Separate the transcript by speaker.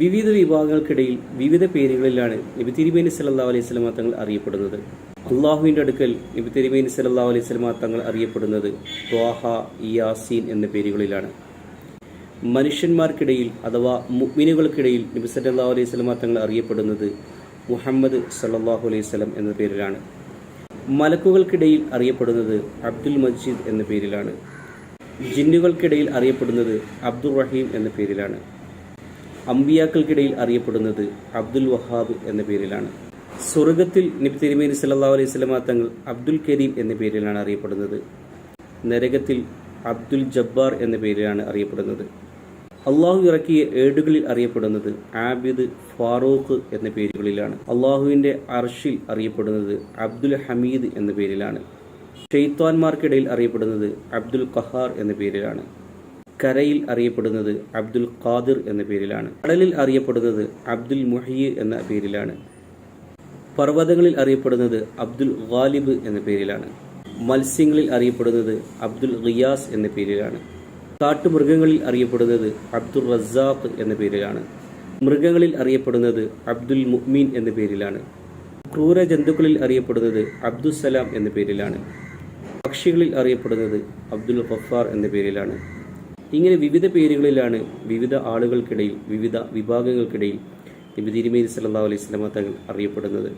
Speaker 1: വിവിധ വിഭാഗങ്ങൾക്കിടയിൽ വിവിധ പേരുകളിലാണ് നബി തിരുമേനി സല്ലാ അലൈഹി സ്വലമ തങ്ങൾ അറിയപ്പെടുന്നത്. അള്ളാഹുവിന്റെ അടുക്കൽ നബി തിരുമേനി സല്ലാ അലൈഹി സ്വലമ തങ്ങൾ അറിയപ്പെടുന്നത് ത്വാഹ ഇയാസീൻ എന്ന പേരുകളിലാണ്. മനുഷ്യന്മാർക്കിടയിൽ അഥവാ മുഗ്മിനുകൾക്കിടയിൽ നബി സല്ലല്ലാഹു അലൈഹി സ്വലമ തങ്ങൾ അറിയപ്പെടുന്നത് മുഹമ്മദ് സല്ലാഹു അലൈഹി സ്വലം എന്ന പേരിലാണ്. മലക്കുകൾക്കിടയിൽ അറിയപ്പെടുന്നത് അബ്ദുൽ മജീദ് എന്ന പേരിലാണ്. ജിന്നുകൾക്കിടയിൽ അറിയപ്പെടുന്നത് അബ്ദുൾ റഹീം എന്ന പേരിലാണ്. അമ്പിയാക്കൾക്കിടയിൽ അറിയപ്പെടുന്നത് അബ്ദുൽ വഹാബ് എന്ന പേരിലാണ്. സ്വർഗത്തിൽ നബി തിരുമേനി സല്ലാ അലൈഹി സ്വലമ തങ്ങൾ അബ്ദുൽ കരീം എന്ന പേരിലാണ് അറിയപ്പെടുന്നത്. നരകത്തിൽ അബ്ദുൽ ജബ്ബാർ എന്ന പേരിലാണ് അറിയപ്പെടുന്നത്. അള്ളാഹു ഇറക്കിയ ഏടുകളിൽ അറിയപ്പെടുന്നത് ആബിദ് ഫാറൂഖ് എന്ന പേരുകളിലാണ്. അള്ളാഹുവിന്റെ അർഷിൽ അറിയപ്പെടുന്നത് അബ്ദുൽ ഹമീദ് എന്ന പേരിലാണ്. ഷെയ്ത്താൻമാർക്കിടയിൽ അറിയപ്പെടുന്നത് അബ്ദുൽ ഖഹാർ എന്ന പേരിലാണ്. കരയിൽ അറിയപ്പെടുന്നത് അബ്ദുൽ ഖാദിർ എന്ന പേരിലാണ്. കടലിൽ അറിയപ്പെടുന്നത് അബ്ദുൽ മുഹിയ് എന്ന പേരിലാണ്. പർവതങ്ങളിൽ അറിയപ്പെടുന്നത് അബ്ദുൽ ഗാലിബ് എന്ന പേരിലാണ്. മത്സ്യങ്ങളിൽ അറിയപ്പെടുന്നത് അബ്ദുൽ റിയാസ് എന്ന പേരിലാണ്. കാട്ടുമൃഗങ്ങളിൽ അറിയപ്പെടുന്നത് അബ്ദുൾ റസാഖ് എന്ന പേരിലാണ്. മൃഗങ്ങളിൽ അറിയപ്പെടുന്നത് അബ്ദുൽ മുഅ്മീൻ എന്ന പേരിലാണ്. ക്രൂര ജന്തുക്കളിൽ അറിയപ്പെടുന്നത് അബ്ദുസലാം എന്ന പേരിലാണ്. പക്ഷികളിൽ അറിയപ്പെടുന്നത് അബ്ദുൽ ഗഫാർ എന്ന പേരിലാണ്. ഇങ്ങനെ വിവിധ പേരുകളിലാണ് വിവിധ ആളുകൾക്കിടയിൽ വിവിധ വിഭാഗങ്ങൾക്കിടയിൽ നബി തിരുമേനി സല്ലാ അലൈഹി സ്വലമ തങ്ങൾ അറിയപ്പെടുന്നത്.